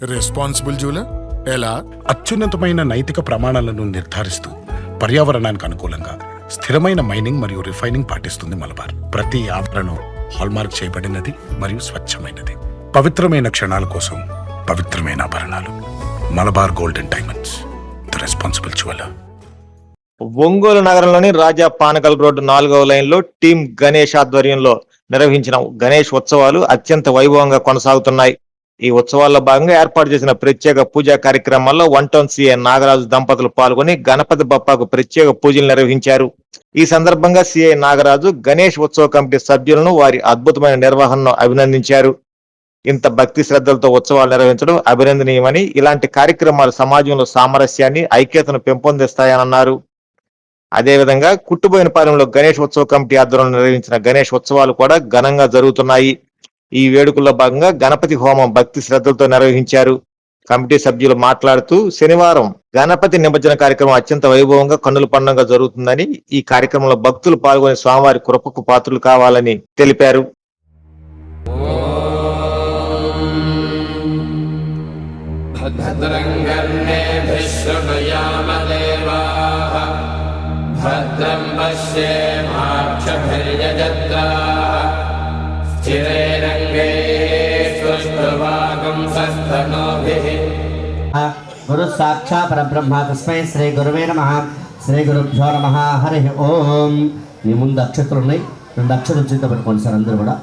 Responsible jeweller ఎలా? అత్యున్నతమైన నైతిక ప్రమాణాలను నిర్ధారిస్తూ పర్యావరణానికి అనుకూలంగా స్థిరమైన మైనింగ్ మరియు రిఫైనింగ్ పాటిస్తుంది మలబార్. ప్రతి ఆభరణం హాల్మార్క్ చేయబడినది మరియు స్వచ్ఛమైనది. పవిత్రమైన క్షణాల కోసం పవిత్రమైన ఆభరణాలు. Malabar golden diamonds the responsible jeweller Ongole నగరంలోని రాజా పానకల్ రోడ్డు నాలుగవ లైన్లో టీం గణేష్ ఆధ్వర్యంలో నిర్వహించిన గణేష్ ఉత్సవాలు అత్యంత వైభవంగా కొనసాగుతున్నాయి. ఈ ఉత్సవాల్లో భాగంగా ఏర్పాటు చేసిన ప్రత్యేక పూజా కార్యక్రమాల్లో వన్ టౌన్ సీఎం నాగరాజు దంపతులు పాల్గొని గణపతి బప్పాకు ప్రత్యేక పూజలు నిర్వహించారు. ఈ సందర్భంగా సిఐ నాగరాజు గణేష్ ఉత్సవ కమిటీ సభ్యులను వారి అద్భుతమైన నిర్వహణను అభినందించారు. ఇంత భక్తి శ్రద్ధలతో ఉత్సవాలు నిర్వహించడం అభినందనీయమని ఇలాంటి కార్యక్రమాలు సమాజంలో సామరస్యాన్ని ఐక్యతను పెంపొందిస్తాయని అదేవిధంగా కుట్టుబోయిన పాలెంలో గణేష్ ఉత్సవ కమిటీ ఆధ్వర్యంలో నిర్వహించిన గణేష్ ఉత్సవాలు కూడా ఘనంగా జరుగుతున్నాయి. ఈ వేడుకల్లో భాగంగా గణపతి హోమం భక్తి శ్రద్ధలతో నిర్వహించారు. కమిటీ సభ్యులు మాట్లాడుతూ శనివారం గణపతి నిమజ్జన కార్యక్రమం అత్యంత వైభవంగా కన్నుల పండుగ జరుగుతుందని ఈ కార్యక్రమంలో భక్తులు పాల్గొని స్వామివారి కృపకు పాత్రలు కావాలని తెలిపారు. భద్రం పశ్యేమాక్షభిర్యజత్రా స్థిరే గురు సాక్షా పరబ్రహ్మ తస్మై శ్రీ గురువే నమ శ్రీ గురుభ్యో నమ హరి ఓం మీ ముందు అక్షతులు ఉన్నాయి. రెండు అక్షరం చేత పెట్టుకోండి సార్ అందరూ కూడా.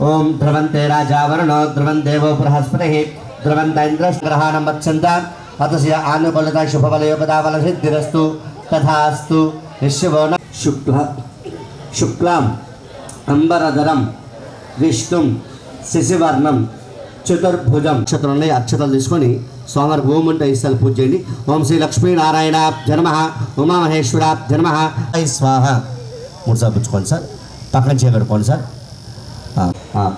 ఓం ధ్రువంతే రాజా వరుణో ధ్రువం దేవో బృహస్పతి ధ్రువంత ఇంద్రగ్రహాణం వచ్చంత అతస్య ఆనుకూలత శుభబలయోపదాబల సిద్ధిరస్తు తథాస్తు విశ్వో శుక్ల శుక్లాం అంబరధరం విష్ణుం శిశివర్ణం చతుర్భుజం అక్షతలు ఉన్నాయి అక్షతలు తీసుకొని స్వామివారికి ఓం అంటే ఇస్తాను పూజ చేయండి. ఓం శ్రీ లక్ష్మీనారాయణ జన్మ ఉమామహేశ్వర జన్మ స్వాహ. మూడు సార్లు పుచ్చుకోండి సార్. పక్కన చేయగడుకోండి సార్.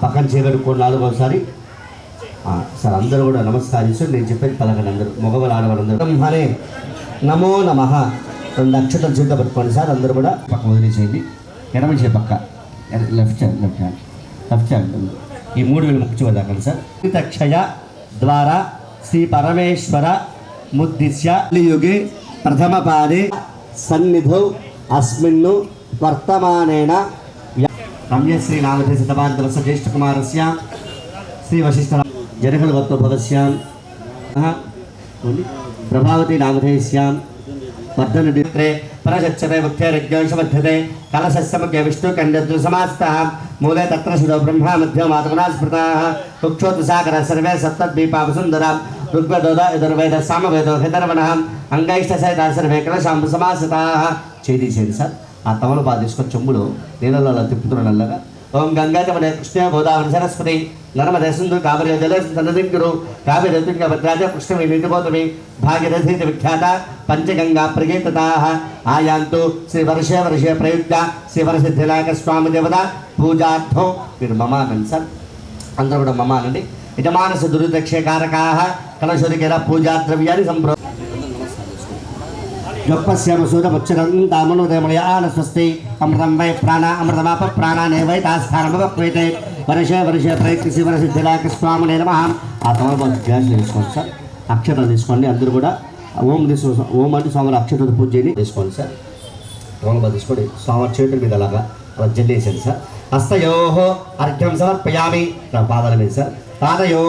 పక్కన చేయగడుకోండి నాలుగోసారి సార్. అందరూ కూడా నమస్కరిస్తూ నేను చెప్పేది పలకండి అందరూ. మగవాళ్ళు ఆడవాళ్ళు అందరూ బ్రహ్మణే నమో నమ. రెండు అక్షతలు చేత పెట్టుకోండి సార్. అందరూ కూడా పక్క వదిలేసేయండి. ఎడమ చేయ పక్క. Left hand left hand. Left hand. ఈ మూడు వేలు ముక్కు చూడదాకండి సార్. క్షయ ద్వారా శ్రీ పరమేశ్వర ముద్దిశ్య యుగే ప్రథమ పాదే సన్నిధౌ అస్మిన్ను వర్తమానేన. రమ్యశ్రీ నామధే శతమాంతరస జ్యేష్ఠకుమారస్య శ్రీ వశిష్ఠ జనకలవత్వభవస్యాం ప్రభావతి నామధేయస్యాం వర్ధనుడిత్రే పరశచ్చతే ముఖ్యరజ్ఞాంశవర్ధతే కలశస్సముఖ్య విష్ణుకండద్రు సమాస్తः మూలే తత్ర శిదో బ్రహ్మ మధ్య మాతృనా స్మృతాः కుక్షోత్సాగర సర్వే సప్తద్వీపావసుందరాం ఋగ్వేదోద యదుర్వేద సామవేదో హిదర్వణः అంగైష్టసహిత సర్వే కలశాం సమాసితాः చేది చేది సార్ ఆ తమలపాలు తీసుకొని చెంబులు నీళ్ళలో అలా తిప్పుతున్న నల్లగా ఓం గంగాచమనే కృష్ణ గోదావరి సరస్వతి నర్మదే సింధు కావరి జల సన్నదింకురు కావేరి భద్రాజ కృష్ణమి నిండిపోతమి భాగీరథి విఖ్యాత పంచగంగా ప్రకీర్తితా ఆయాంతు శ్రీ వర్షే వర్షే ప్రయుక్త శ్రీ వరసిద్ధిలాక స్వామి దేవత పూజార్థం మీరు మమానండి సార్. అందరూ కూడా మమానండి. యజమానస దురితక్షకారకా కలశురికేర పూజా ద్రవ్యాన్ని సంప్రో జొప్పస్యామ సూర్యముచ్చరం తామనోదయమయ ఆన స్వస్తి అమృతం వై ప్రాణ అమృతమాప ప్రాణానే వై తాస్థానమపక్వేతే వర్షే వర్షే ప్రయత్నిసి వరసిద్ధిలాక స్వామినే నమ ఆ తమలపాలు గ్యాస్ తీసుకోండి సార్ అక్షతలు తీసుకోండి అందరూ కూడా. ఓం తీసుకో ఓం అంటే స్వామి అక్షతలు పూజ చేయండి తీసుకోండి సార్. తమలపాలు తీసుకోండి. స్వామి చేతుల మీద అలాగా అలా జల్లేసండి సార్. హస్తయో అర్ఘ్యం సమర్పయామి. నా పాదాల మీద సార్. పాదయో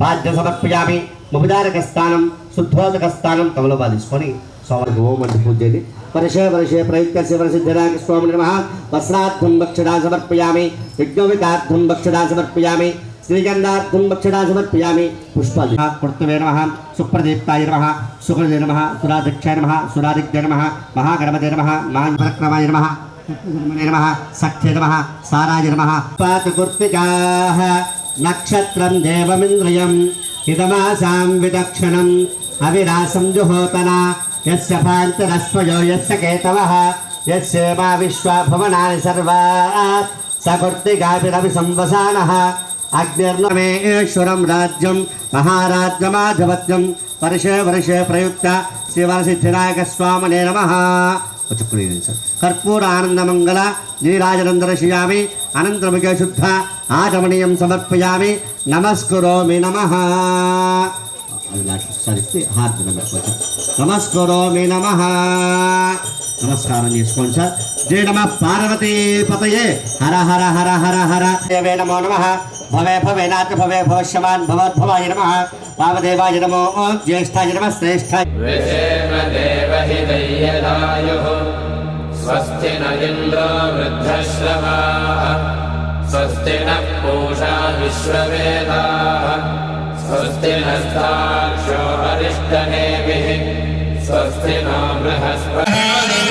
పాద్యం సమర్పయామి. ముభిదారక స్థానం శుద్ధోదక స్థానం తమలపాలు తీసుకొని స్వామికి ఓం అంటే పూజ చేయండి వర్షే వర్షే ప్రయుక్త శివసిద్ధిరాక స్వామి నమ. వస్త్రార్థం భక్షడా సమర్పయామి. యజ్ఞవికార్థం భక్షడా సమర్పయామి. శ్రీగంధార్థం భక్షడా సమర్పయామి. పుష్పాలు కృత్వే నమ. సుప్రదీప్తాయ నమ. సుకృదే నమ. సురాధిక్షాయ నమ. సురాధిక్య నమ. మహాగణపతే నమ. మహాపరక్రమాయ నమ. నమ. సఖ్య నమ. సారాయ నమ. పాతకృత్తికాః నక్షత్రం దేవమింద్రియం. ఇదమాసాం విదక్షణం. అవిరాసం జుహోతనా. యస్య భాంతరస్వయో యస్య కేతవః యస్యేమా విశ్వా భువనాని సర్వా సకృత్తికాభిరవి సంవసానः అగ్నిర్నమేశ్వరం రాజ్యం మహారాజ్యమాధిపత్యం వర్షే వర్షే ప్రయుక్త శ్రీవరసిద్ధినాయక స్వామినే నమ చుక్కుని సార్ కర్పూర ఆనందమంగళ నీరాజనందరశయామి అనంతరముఖే శుద్ధ ఆచమనీయం సమర్పయామి నమస్కరోమి నమ స్మరిస్తే హార్దన పెట్టుకోండి నమస్కారో మీ నమ నమస్కారం చేసుకోండి సార్ జయ నమ పార్వతీ పతయే హర హర హర హర హర దేవే నమో నమ భవే భవే నాథ భవే భవిష్యవాన్ భవద్భవాయ నమ వామదేవాయ నమో జ్యేష్ఠాయ నమ శ్రేష్ఠాయ స్వస్తి నరేంద్రో వృద్ధశ్రవా స్వస్తి నూషా విశ్వవేదా स्वस्ति नः पूषा विश्ववेदाः स्वस्ति नस्ताक्षो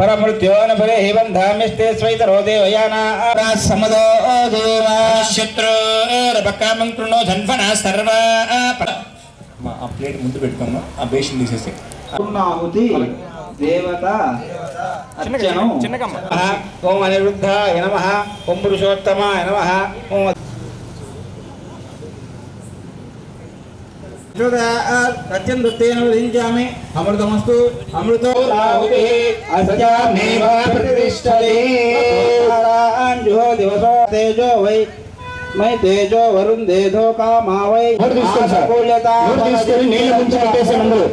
परमृत्यो न फले हि बन्धाम्यस्ते स्वैतरो देवयाना समदो देवा శత్రురపకామం కృణో ధన్వన సర్వ ఆ ప్లేట్ ముందు పెట్టుకోమ్మా ఆ బేషన్ తీసేసి పూర్ణాహుతి దేవత అర్చనం ఓం అనిరుద్ధ నమ ఓం పురుషోత్తమ నమ ఓం సత్యందుత్తేన విధించామి. అమృతమస్తు. అమృతో దివసో తేజో వై. మై తేజో వరుణ్ దేధో కామా వై తీసుకొని నీళ్ళ ముంచి పెట్టేసి అందరూ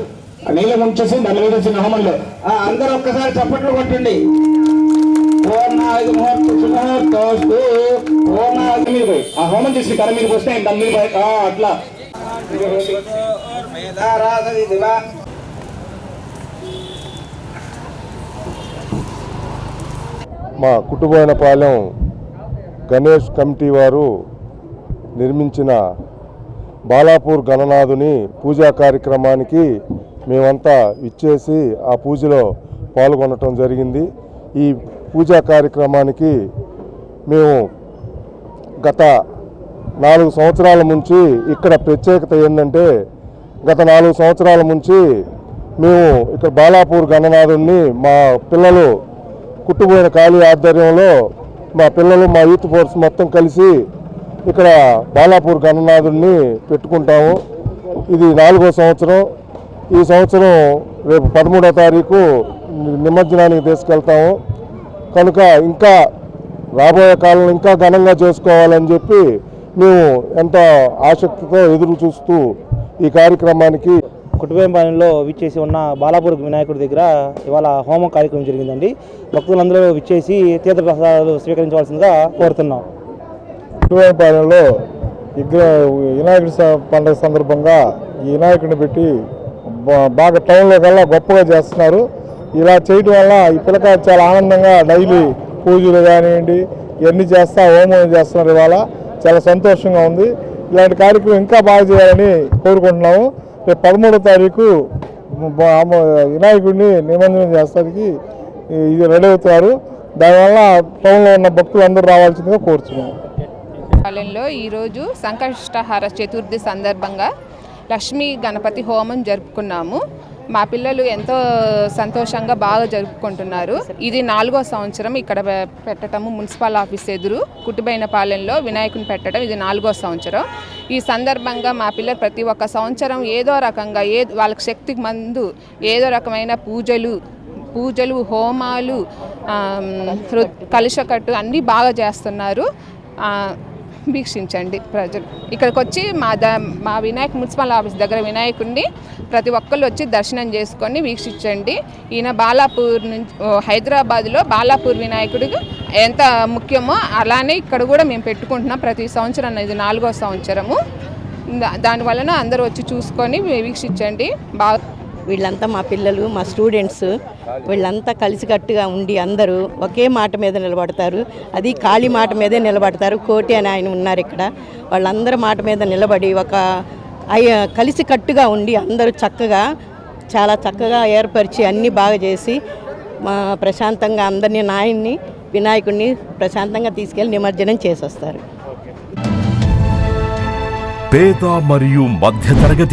నీళ్ళ ముంచేసి దాని మీద. హోమంలో అందరూ ఒక్కసారి చప్పట్లు కొట్టండి. పూర్ణాయుధ ముహూర్త సుముహూర్తోస్తు. పూర్ణాయుధ మీద ఆ హోమం చేసి కర మీద వస్తే దాని మీద అట్లా. మా కుటుంబైనపాలెం గణేష్ కమిటీ వారు నిర్మించిన బాలాపూర్ గణనాథుని పూజా కార్యక్రమానికి మేమంతా ఇచ్చేసి ఆ పూజలో పాల్గొనటం జరిగింది. ఈ పూజా కార్యక్రమానికి మేము గత నాలుగు సంవత్సరాల నుంచి ఇక్కడ ప్రత్యేకత ఏంటంటే గత నాలుగు సంవత్సరాల నుంచి మేము ఇక్కడ బాలాపూర్ గణనాథుడిని మా పిల్లలు కుట్టుబోయిన ఖాళీ ఆధ్వర్యంలో మా పిల్లలు మా యూత్ ఫోర్స్ మొత్తం కలిసి ఇక్కడ బాలాపూర్ గణనాథుడిని పెట్టుకుంటాము. ఇది నాలుగో సంవత్సరం. ఈ సంవత్సరం రేపు పదమూడో తారీఖు నిమజ్జనానికి తీసుకెళ్తాము. కనుక ఇంకా రాబోయే కాలంలో ఇంకా ఘనంగా చేసుకోవాలని చెప్పి మేము ఎంతో ఆసక్తితో ఎదురు చూస్తూ ఈ కార్యక్రమానికి కుటుంబంలో విచ్చేసి ఉన్న బాలాపూర్ వినాయకుడి దగ్గర ఇవాళ హోమం కార్యక్రమం జరిగిందండి. భక్తులందరూ విచ్చేసి తీర్థ ప్రసాదాలు స్వీకరించవలసిందిగా కోరుతున్నాం. విగ్రహ వినాయకుడి పండుగ సందర్భంగా ఈ వినాయకుడిని పెట్టి బాగా టౌన్లో కల్లా గొప్పగా చేస్తున్నారు. ఇలా చేయడం వల్ల ఈ పిల్లకాయ చాలా ఆనందంగా డైలీ పూజలు కానివ్వండి ఇవన్నీ చేస్తా హోమం చేస్తున్నారు ఇవాళ. చాలా సంతోషంగా ఉంది. ఇలాంటి కార్యక్రమం ఇంకా బాగా చేయాలని కోరుకుంటున్నాము. రేపు పదమూడో తారీఖు వినాయకుడిని నిమజ్జనం చేస్తానికి ఇది రెడీ అవుతారు. దానివల్ల టౌన్లో ఉన్న భక్తులు అందరూ రావాల్సిందిగా కోరుతున్నాము పాలెంలో ఈరోజు సంకష్టహార చతుర్థి సందర్భంగా లక్ష్మీ గణపతి హోమం జరుపుకున్నాము. మా పిల్లలు ఎంతో సంతోషంగా బాగా జరుపుకుంటున్నారు. ఇది నాలుగో సంవత్సరం ఇక్కడ పెట్టడము మున్సిపల్ ఆఫీస్ ఎదురు. కుటుంబైన పాలెంలో వినాయకుని పెట్టడం ఇది నాలుగో సంవత్సరం. ఈ సందర్భంగా మా పిల్లలు ప్రతి ఒక్క సంవత్సరం ఏదో రకంగా ఏ వాళ్ళకి శక్తికి మందు ఏదో రకమైన పూజలు పూజలు హోమాలు కలుషకట్టు అన్నీ బాగా చేస్తున్నారు. వీక్షించండి ప్రజలు. ఇక్కడికి వచ్చి మా ద మా వినాయక మున్సిపల్ ఆఫీస్ దగ్గర వినాయకుడిని ప్రతి ఒక్కళ్ళు వచ్చి దర్శనం చేసుకొని వీక్షించండి. ఈయన బాలాపూర్ నుంచి హైదరాబాద్లో బాలాపూర్ వినాయకుడికి ఎంత ముఖ్యమో అలానే ఇక్కడ కూడా మేము పెట్టుకుంటున్నాం ప్రతి సంవత్సరం ఇది నాలుగో సంవత్సరము. దా- దానివలన అందరూ వచ్చి చూసుకొని వీక్షించండి. బాగా వీళ్ళంతా మా పిల్లలు మా స్టూడెంట్స్ వీళ్ళంతా కలిసికట్టుగా ఉండి అందరూ ఒకే మాట మీద నిలబడతారు. అది ఖాళీ మాట మీదే నిలబడతారు. కోటి అని ఆయన ఉన్నారు ఇక్కడ. వాళ్ళందరూ మాట మీద నిలబడి ఒక అయ్య కలిసికట్టుగా ఉండి అందరూ చక్కగా చాలా చక్కగా ఏర్పరిచి అన్నీ బాగా చేసి మా ప్రశాంతంగా అందరినీ నాయన్ని వినాయకుడిని ప్రశాంతంగా తీసుకెళ్ళి నిమజ్జనం చేసి వస్తారు పేద మరియు మధ్యతరగతి